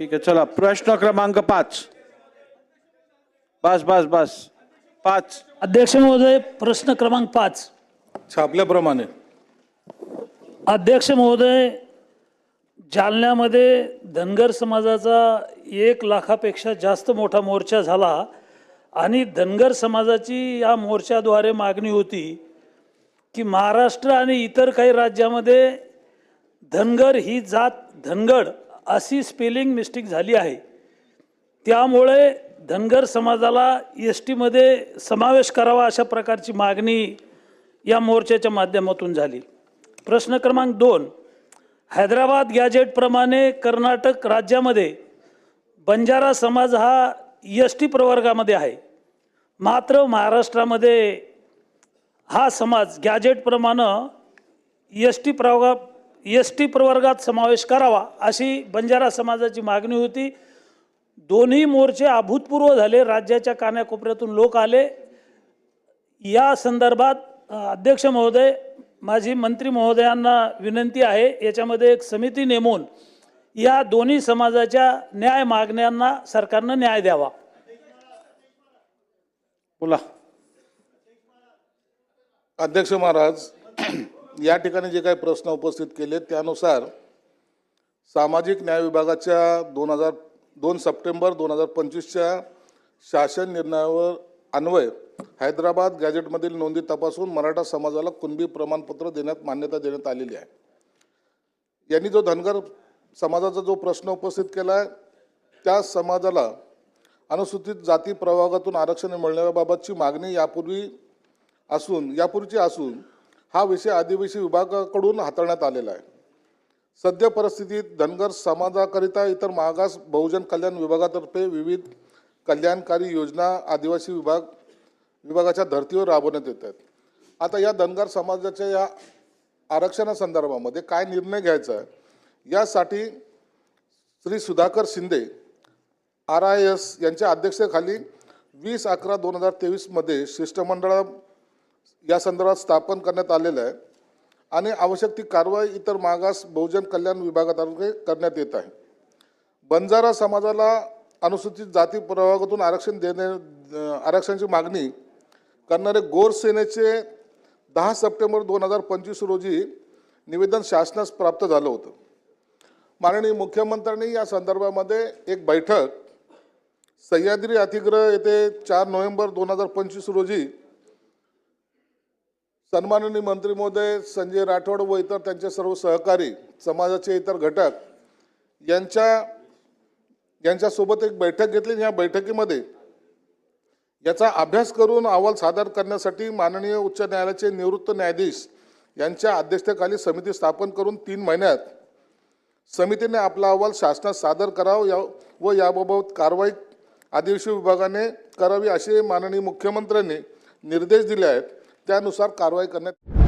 ठीक आहे चला. प्रश्न क्रमांक पाच. बस बस बस. पाच. अध्यक्ष महोदय प्रश्न क्रमांक पाच. छापल्याप्रमाणे. अध्यक्ष महोदय जालन्यामध्ये धनगर समाजाचा एक लाखापेक्षा जास्त मोठा मोर्चा झाला आणि धनगर समाजाची या मोर्चाद्वारे मागणी होती की महाराष्ट्र आणि इतर काही राज्यामध्ये धनगर ही जात धनगड अशी स्पेलिंग मिस्टेक झाली आहे. त्यामुळे धनगर समाजाला एस टीमध्ये समावेश करावा अशा प्रकारची मागणी या मोर्चाच्या माध्यमातून झाली. प्रश्न क्रमांक दोन हैदराबाद गॅजेटप्रमाणे कर्नाटक राज्यामध्ये बंजारा समाज हा एस टी प्रवर्गामध्ये आहे. मात्र महाराष्ट्रामध्ये हा समाज गॅजेटप्रमाणे एस टी प्रवर्गा एस टी प्रवर्गात समावेश करावा अशी बंजारा समाजाची मागणी होती. दोन्ही मोर्चे अभूतपूर्व झाले. राज्याच्या कानाकोपऱ्यातून लोक आले. या संदर्भात अध्यक्ष महोदय माझी मंत्री महोदयांना विनंती आहे. याच्यामध्ये एक समिती नेमून या दोन्ही समाजाच्या न्याय मागण्यांना सरकारनं न्याय द्यावा. बोला. अध्यक्ष महाराज या ठिकाणी जे काही प्रश्न उपस्थित केले त्यानुसार सामाजिक न्याय विभागाच्या दोन हजार दोन सप्टेंबर दोन हजार पंचवीसच्या शासन निर्णयावर अन्वय हैदराबाद गॅजेटमधील नोंदी तपासून मराठा समाजाला कुणबी प्रमाणपत्र देण्यात मान्यता देण्यात आलेली आहे. यांनी जो धनगर समाजाचा जो प्रश्न उपस्थित केला आहे त्या समाजाला अनुसूचित जाती प्रभागातून आरक्षण मिळण्याबाबतची मागणी यापूर्वी असून यापूर्वीची असून हा विषय आदिवासी विभागाकडून हाताळण्यात आलेला आहे. सद्य परिस्थितीत धनगर समाजाकरिता इतर मागास बहुजन कल्याण विभागातर्फे विविध कल्याणकारी योजना आदिवासी विभाग विभागाच्या धर्तीवर राबवण्यात येत आहेत. आता या धनगर समाजाच्या या आरक्षणासंदर्भामध्ये काय निर्णय घ्यायचा आहे? यासाठी Shri Sudhakar Shinde R I S यांच्या अध्यक्षतेखाली वीस अकरा दोन हजार तेवीसमध्ये शिष्टमंडळ या संदर्भात स्थापन करण्यात आलेलं आहे आणि आवश्यक ती कारवाई इतर मागास बहुजन कल्याण विभागातर्फे करण्यात येत आहे. बंजारा समाजाला अनुसूचित जाती प्रभागातून आरक्षण देणे आरक्षणाची मागणी करणारे गोर सेनेचे दहा सप्टेंबर दोन हजार पंचवीस रोजी निवेदन शासनास प्राप्त झालं होतं. माननीय मुख्यमंत्र्यांनी या संदर्भामध्ये एक बैठक सह्याद्री अतिग्रह येथे चार नोव्हेंबर दोन हजार पंचवीस रोजी सन्माननीय मंत्री महोदय संजय राठोड व इतर त्यांचे सर्व सहकारी समाजाचे इतर घटक यांच्या यांच्यासोबत एक बैठक घेतली या बैठकीमध्ये याचा अभ्यास करून अहवाल सादर करण्यासाठी माननीय उच्च न्यायालयाचे निवृत्त न्यायाधीश यांच्या अध्यक्षतेखाली समिती स्थापन करून तीन महिन्यात समितीने आपला अहवाल शासनात सादर करावा या व याबाबत कारवाई आदिवासी विभागाने करावी असे माननीय मुख्यमंत्र्यांनी निर्देश दिले आहेत. त्यानुसार कारवाई करण्यात